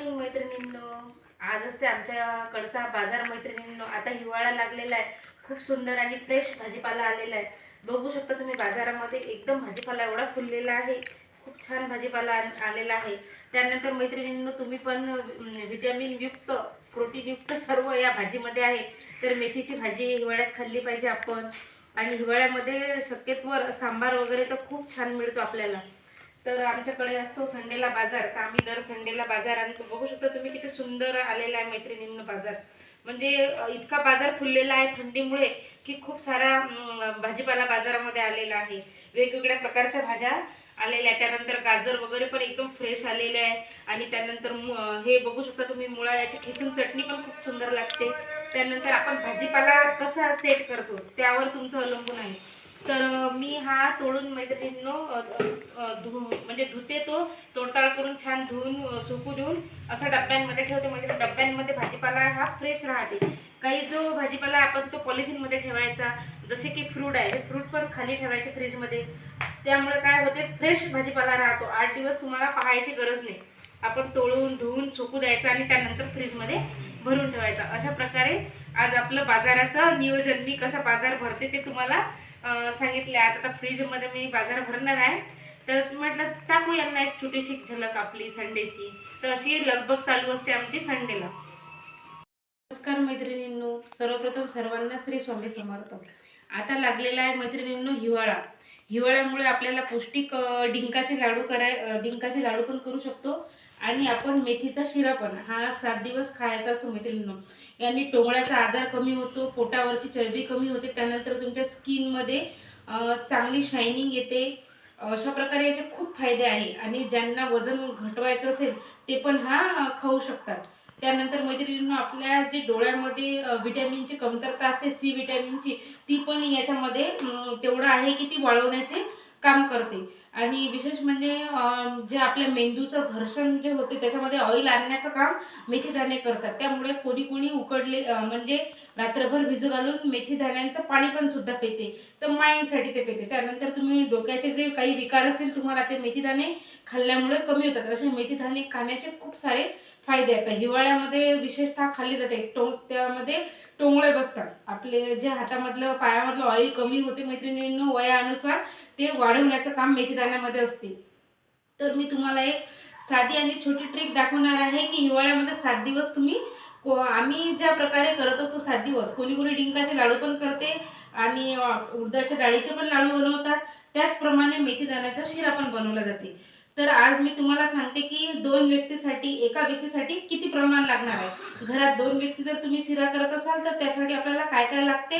Morning मैत्रिणींनो. आज असते आमच्याकडचा बाजार मैत्रिणींनो. आता हिवाळा लागलेला आहे. खूप सुंदर आणि फ्रेश भाजीपाला आलेला आहे. बघू शकता तुम्ही बाजारामध्ये एकदम भाजीपाला एवढा फुललेला आहे. खूप छान भाजीपाला आलेला आहे. त्यानंतर मैत्रिणींनो तुम्ही पण व्हिटॅमिन युक्त प्रोटीनयुक्त सर्व या भाजीमध्ये आहे. तर मेथीची भाजी हिवाळ्यात खाल्ली पाहिजे आपण. आणि हिवाळ्यामध्ये शक्यतोवर सांबार वगैरे तर खूप छान मिळतो आपल्याला. तर आमच्याकडे असतो संडेला बाजार तर आम्ही दर संडेला बाजार आणि बघू शकता तुम्ही किती सुंदर आलेला आहे मैत्रिणींना बाजार. म्हणजे इतका बाजार फुललेला आहे थंडीमुळे की खूप सारा भाजीपाला बाजारामध्ये आलेला आहे. वेगवेगळ्या प्रकारच्या भाज्या आलेल्या आहे त्यानंतर गाजर वगैरे पण एकदम फ्रेश आलेले आहे. आणि त्यानंतर मु- हे बघू शकता तुम्ही मुळा याची खिसून चटणी पण खूप सुंदर लागते. त्यानंतर आपण भाजीपाला कसा सेट करतो त्यावर तुमचं अवलंबून आहे. तर मी हा तोडून मैत्रिणींनो धु म्हणजे धुते तो तोडताळ करून छान धुवून सुकू देऊन असा डब्यांमध्ये ठेवते. म्हणजे डब्यांमध्ये भाजीपाला हा फ्रेश राहते. काही जो भाजीपाला आपण तो पॉलिथिनमध्ये ठेवायचा जसे की फ्रूट आहे हे फ्रूट पण खाली ठेवायचे फ्रीजमध्ये त्यामुळे काय होते फ्रेश भाजीपाला राहतो. आठ दिवस तुम्हाला पाहायची गरज नाही. आपण तोडून धुवून सुकू द्यायचं आणि त्यानंतर फ्रीजमध्ये भरून ठेवायचा. अशा प्रकारे आज आपलं बाजाराचं नियोजन मी कसा बाजार भरते ते तुम्हाला सांगितल्या सांगितले आता फ्रीजमध्ये मी बाजार भरणार आहे. तर म्हटलं टाकू यांना एक छोटीशी झलक आपली संडेची. तर अशी लगबग चालू असते आमची संडेला. नमस्कार मैत्रिणींनो. सर्वप्रथम सर्वांना श्री स्वामी समर्थ. आता लागलेला आहे मैत्रिणींनो हिवाळा. हिवाळ्यामुळे आपल्याला पौष्टिक डिंकाचे लाडू कराय डिंकाचे लाडू पण करू शकतो. आणि आपण मेथीचा शिरा पण हा सात दिवस खायचा असतो मैत्रिणींनो. यांनी टोंगळ्याचा आजार कमी होतो पोटावरची चरबी कमी होते त्यानंतर तुमच्या स्किनमध्ये चांगली शायनिंग येते. अशा प्रकारे याचे खूप फायदे आहे. आणि ज्यांना वजन घटवायचं असेल ते पण हा खाऊ शकतात. त्यानंतर मैत्रिणींनो आपल्या जे डोळ्यामध्ये विटॅमिनची व्हिटॅमिनची कमतरता असते सी व्हिटॅमिनची ती पण याच्यामध्ये तेवढं आहे की ती वाळवण्याचे काम करते. आणि विशेष म्हणजे जे आपल्या मेंदूचं घर्षण जे होते त्याच्यामध्ये ऑइल आणण्याचं काम मेथीदाणे करतात. त्यामुळे कोणी कोणी उकडले म्हणजे रात्रभर भिजू घालून मेथीदाण्यांचं पाणी पण सुद्धा पिते. तर माइंडसाठी ते पिते. त्यानंतर तुम्ही डोक्याचे जे काही विकार असतील तुम्हाला ते मेथीदाणे खाल्ल्यामुळे कमी होतात. असे मेथीदाणे खाण्याचे खूप सारे फायदे आहेत. हिवाळ्यामध्ये विशेषतः खाल्ली जाते. टोंग त्यामध्ये टोंगळे बसतात. आपले जे हातामधलं पायामधलं ऑइल कमी होते मैत्रिणींनो वयानुसार ते वाढवण्याचं काम मेथी दाण्यामध्ये असते. तर मी तुम्हाला एक साधी आणि छोटी ट्रिक दाखवणार आहे की हिवाळ्यामध्ये सात दिवस तुम्ही को आम्ही ज्या प्रकारे करत असतो सात दिवस कोणी कोणी डिंकाचे लाडू पण करते आणि उडदाच्या डाळीचे पण लाडू बनवतात. त्याचप्रमाणे मेथी दाण्याचा शिरा पण बनवला जाते. तर आज मी तुम्हाला सांगते की दोन व्यक्तीसाठी एका व्यक्तीसाठी किती प्रमाण लागणार आहे. घरात दोन व्यक्ती जर तुम्ही शिरा करत असाल तर त्यासाठी आपल्याला काय काय लागते?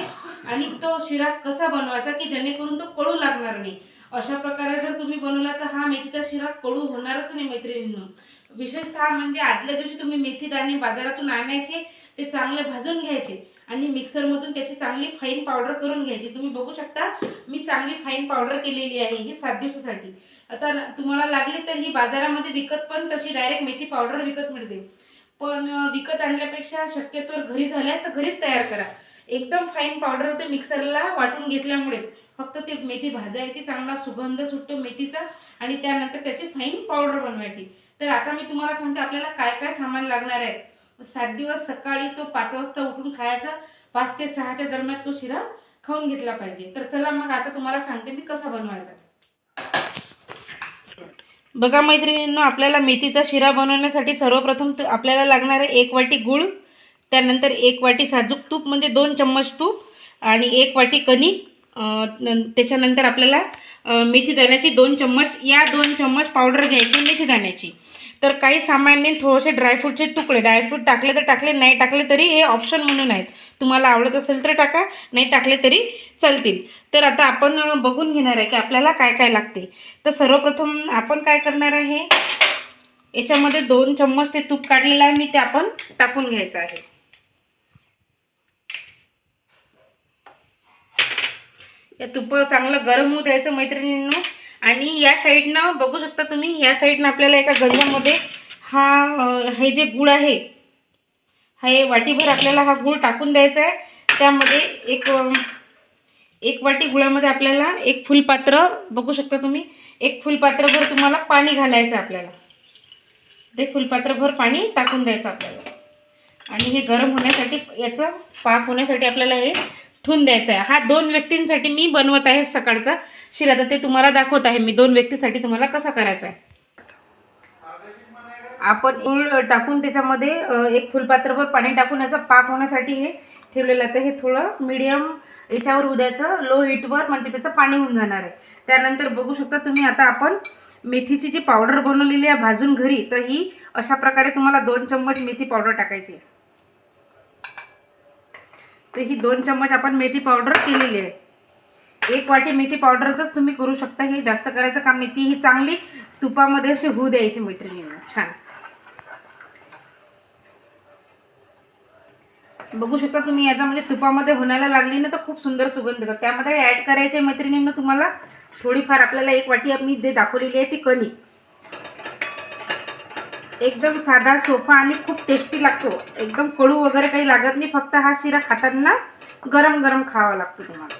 आणि तो शिरा कसा बनवायचा की जेणेकरून तो कडू लागणार नाही? अशा प्रकारे जर तुम्ही बनवला तर हा मेथीचा शिरा कडू होणारच नाही मैत्रिणींनो. विशेषतः म्हणजे आदल्या दिवशी तुम्ही मेथी दाणे बाजारातून आणायचे ते चांगले भाजून घ्यायचे आणि मिक्सरमधून त्याची चांगली फाईन पावडर करून घ्यायची. तुम्ही बघू शकता मी चांगली फाईन पावडर केलेली आहे ही सात दिवसासाठी. आता तुम्हाला लागली तर ही बाजारामध्ये विकत पण तशी डायरेक्ट मेथी पावडर विकत मिळते. पण विकत आणल्यापेक्षा शक्यतोवर घरी झाल्यास तर घरीच तयार करा. एकदम फाईन पावडर होते मिक्सरला वाटून घेतल्यामुळेच. फक्त ते मेथी भाजायची चांगला सुगंध सुटतो मेथीचा आणि त्यानंतर त्याची फाईन पावडर बनवायची. तर आता मी तुम्हाला सांगते आपल्याला काय काय सामान लागणार आहे. सात दिवस सकाळी तो पाच वाजता उठून खायचा पाच ते सहाच्या दरम्यान तो शिरा खाऊन घेतला पाहिजे. तर चला मग आता तुम्हाला सांगते मी कसा बनवायचा. बघा मैत्रिणींनो आपल्याला मेथीचा शिरा बनवण्यासाठी सर्वप्रथम त- आपल्याला लागणार आहे एक वाटी गूळ त्यानंतर एक वाटी साजूक तूप म्हणजे दोन चम्मच तूप आणि एक वाटी कणिक त्याच्यानंतर आपल्याला मेथी दाण्याची दोन चम्मच या दोन चम्मच पावडर घ्यायची मेथी दाण्याची. तर काही सामान्य थोडेसे ड्रायफ्रूटचे तुकडे ड्रायफ्रूट टाकले तर टाकले नाही टाकले तरी हे ऑप्शन म्हणून आहेत. तुम्हाला आवडत असेल तर टाका नाही टाकले तरी चालतील. तर आता आपण बघून घेणार आहे की आपल्याला काय काय लागते. तर सर्वप्रथम आपण काय करणार आहे? याच्यामध्ये दोन चम्मच ते तूप काढलेलं आहे मी ते आपण टाकून घ्यायचं आहे. या तुप चांगलं गरम होऊ द्यायचं मैत्रिणींनो. आणि या साईडनं बघू शकता तुम्ही या साईडनं आपल्याला एका गंजामध्ये हा हे जे गुळ आहे हे वाटीभर आपल्याला हा गूळ टाकून द्यायचा आहे. त्यामध्ये एक एक वाटी गुळामध्ये आपल्याला एक फुलपात्र बघू शकता तुम्ही एक फुलपात्रभर तुम्हाला पाणी घालायचं आपल्याला. ते फुलपात्रभर पाणी टाकून द्यायचं आपल्याला. आणि हे गरम होण्यासाठी याचं पाक होण्यासाठी आपल्याला हे ठेवून द्यायचा आहे. हा दोन व्यक्तींसाठी मी बनवत आहे सकाळचा. शिरा तर ते तुम्हाला दाखवत आहे. मी दोन व्यक्तीसाठी तुम्हाला कसा करायचा आहे. आपण गुळ टाकून त्याच्यामध्ये एक फुलपात्रभर पाणी टाकून याचा पाक होण्यासाठी हे ठेवलेलं आहे. तर हे थोडं मीडियम याच्यावर उद्याचं लो हीटवर म्हणजे त्याचं पाणी होऊन जाणार आहे. त्यानंतर बघू शकता तुम्ही आता आपण मेथीची जी पावडर बनवलेली आहे भाजून घरी तर ही अशा प्रकारे तुम्हाला दोन चम्मच मेथी पावडर टाकायची आहे. तर ही दोन चम्मच आपण मेथी पावडर केलेली आहे. एक वाटी मेथी पावडरचंच तुम्ही करू शकता. हे जास्त करायचं काम नाही. ती ही चांगली तुपामध्ये अशी होऊ द्यायची मैत्रिणींना. छान. बघू शकता तुम्ही याचा म्हणजे तुपामध्ये होण्याला लागली ना तर खूप सुंदर सुगंध येतो. त्यामध्ये ॲड करायचे मैत्रिणींना तुम्हाला. थोडीफार आपल्याला एक वाटी मी जे दाखवलेली आहे ती कणी. एकदम साधा सोफा आणि खूप टेस्टी लागतो. एकदम कडू वगैरे काही लागत नाही फक्त हा शिरा खाताना गरम गरम खावा लागतो तुम्हाला.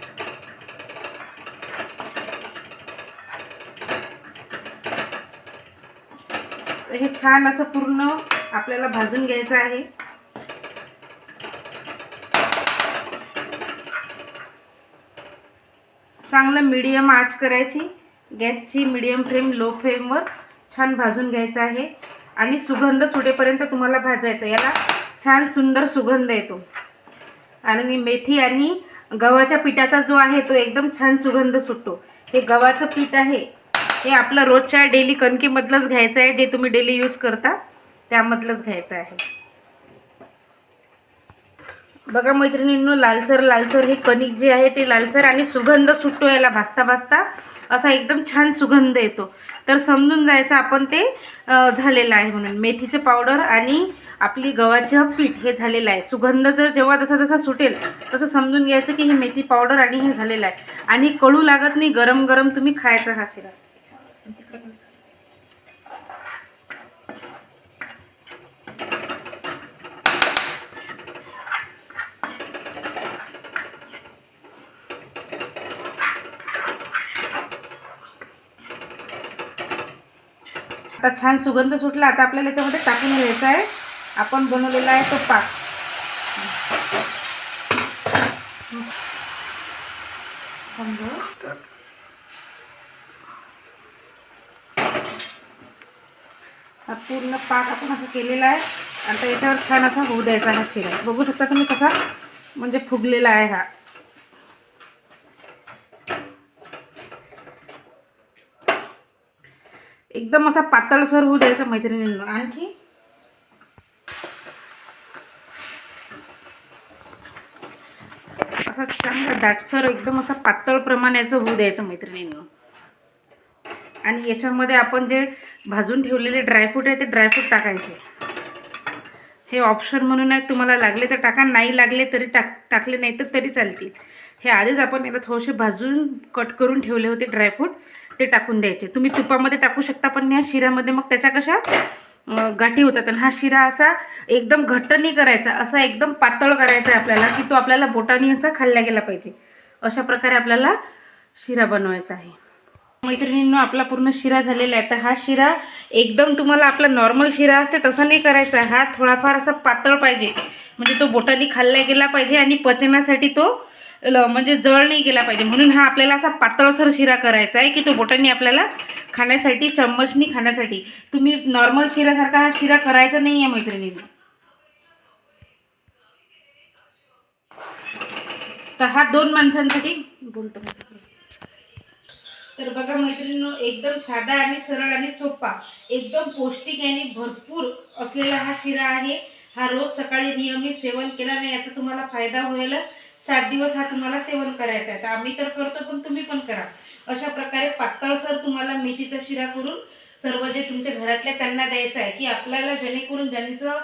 हे छान असं पूर्ण आपल्याला भाजून घ्यायचं आहे. चांगलं मीडियम आच करायची. गॅसची मीडियम फ्लेम लो फ्लेमवर छान भाजून घ्यायचं आहे. आणि सुगंध सुटेपर्यंत तुम्हाला भाजायचं. याला छान सुंदर सुगंध येतो. आणि मेथी आणि गव्हाच्या पिठाचा जो आहे तो एकदम छान सुगंध सुटतो. हे गव्हाचं पीठ आहे. हे आपलं रोजच्या डेली कणकीमधलंच घ्यायचं आहे. जे तुम्ही डेली यूज करता त्यामधलंच घ्यायचं आहे. बघा मैत्रिणींनो लालसर लालसर हे कणिक जे आहे ते लालसर आणि सुगंध सुटतो याला भाजता भाजता असा एकदम छान सुगंध येतो. तर समजून जायचं आपण ते झालेलं आहे म्हणून. मेथीचं पावडर आणि आपली गव्हाचं पीठ हे झालेलं आहे. सुगंध जर जेव्हा जसा जसा सुटेल तसं समजून घ्यायचं की ही मेथी पावडर आणि हे झालेलं आहे. आणि कडू लागत नाही गरम गरम तुम्ही खायचा हा शिरा. आता छान सुगंध सुटला आता आपल्याला याच्यामध्ये टाकून घ्यायचा आहे. आपण बनवलेला आहे तो पाक. हा पूर्ण पाक आपण असं केलेला आहे. आता याच्यावर छान असा होऊ द्यायचा हा शिरा. बघू शकता तुम्ही कसा म्हणजे फुगलेला आहे हा. एकदम असा पातळसर होऊ द्यायचा मैत्रिणींना. आणखी? असा चांगला दाटसर एकदम असा पातळ प्रमाणाचं होऊ द्यायचं मैत्रिणींना. आणि याच्यामध्ये आपण जे भाजून ठेवलेले ड्रायफ्रूट आहे ते ड्रायफ्रूट टाकायचे. हे ऑप्शन म्हणून आहे तुम्हाला लागले तर टाका नाही लागले तरी टाक टाकले नाही तर तरी चालतील. हे आधीच आपण याला थोडेसे भाजून कट करून ठेवले होते ड्रायफ्रूट ते टाकून द्यायचे. तुम्ही तुपामध्ये टाकू शकता पण या शिऱ्यामध्ये मग त्याच्या कशा गाठी होतात. आणि हा शिरा असा एकदम घट्ट नाही करायचा असा एकदम पातळ करायचा आहे आपल्याला की तो आपल्याला बोटाने असा खाल्ला गेला पाहिजे. अशा प्रकारे आपल्याला शिरा बनवायचा आहे. मैत्रिणींनो आपला पूर्ण शिरा झालेला आहे. तर हा शिरा एकदम तुम्हाला आपला नॉर्मल शिरा असते तसा नाही करायचा हा थोडाफार असा पातळ पाहिजे. म्हणजे तो बोटाने खाल्ला गेला पाहिजे आणि पचनासाठी तो म्हणजे जळ नाही गेला पाहिजे. म्हणून हा आपल्याला असा पातळसर शिरा करायचा आहे की तो बोटांनी आपल्याला खाण्यासाठी चम्मचनी खाण्यासाठी. तुम्ही नॉर्मल शिरासारखा हा शिरा करायचा नाही आहे मैत्रिणींनो. तर हा दोन माणसांसाठी बोलतो तर बघा मैत्रिणींनो एकदम साधा आणि सरळ आणि सोपा एकदम पौष्टिक आणि भरपूर असलेला हा शिरा आहे. हा रोज सकाळी नियमित सेवन केला नाही याचा तुम्हाला फायदा होईलच. सात दिवस हा तुम्हाला सेवन करायचा आहे. तर आम्ही तर करतो पण तुम्ही पण करा. अशा प्रकारे पातळसर तुम्हाला मेथीचा शिरा करून सर्व जे तुमच्या घरातल्या त्यांना द्यायचं आहे की आपल्याला जेणेकरून ज्यांचं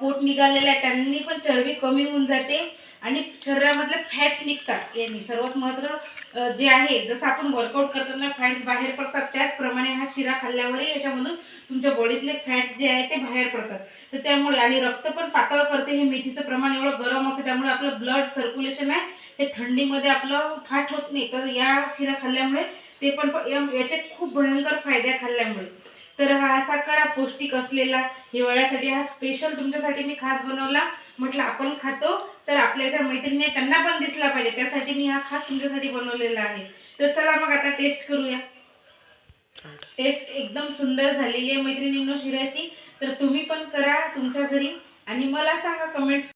पोट निघालेलं आहे त्यांनी पण चरबी कमी होऊन जाते. आणि शरीरामधले फॅट्स निघतात. यांनी सर्वात महत्त्व जे आहे जसं आपण वर्कआउट करताना फॅट्स बाहेर पडतात त्याचप्रमाणे हा शिरा खाल्ल्यावरही याच्यामधून तुमच्या बॉडीतले फॅट्स जे आहे ते बाहेर पडतात. तर त्यामुळे आणि रक्त पण पातळ करते हे मेथीचं प्रमाण एवढं गरम असते त्यामुळे आपलं ब्लड सर्क्युलेशन आहे हे थंडीमध्ये आपलं फाट होत नाही. तर या शिरा खाल्ल्यामुळे ते पण याचे खूप भयंकर फायदे खाल्ल्यामुळे. तर हा असा करा पौष्टिक असलेला हिवाळ्यासाठी हा स्पेशल तुमच्यासाठी मी खास बनवला. म्हटलं आपण खातो. तर आपल्या ज्या मैत्रिणी त्यांना पण दिसला पाहिजे. त्यासाठी मी हा खास तुमच्यासाठी बनवलेला आहे. तर चला मग आता टेस्ट करूया. टेस्ट एकदम सुंदर झालेली आहे मैत्रिणींनो शिऱ्याची. तर तुम्ही पण करा तुमच्या घरी. आणि मला सांगा कमेंट्स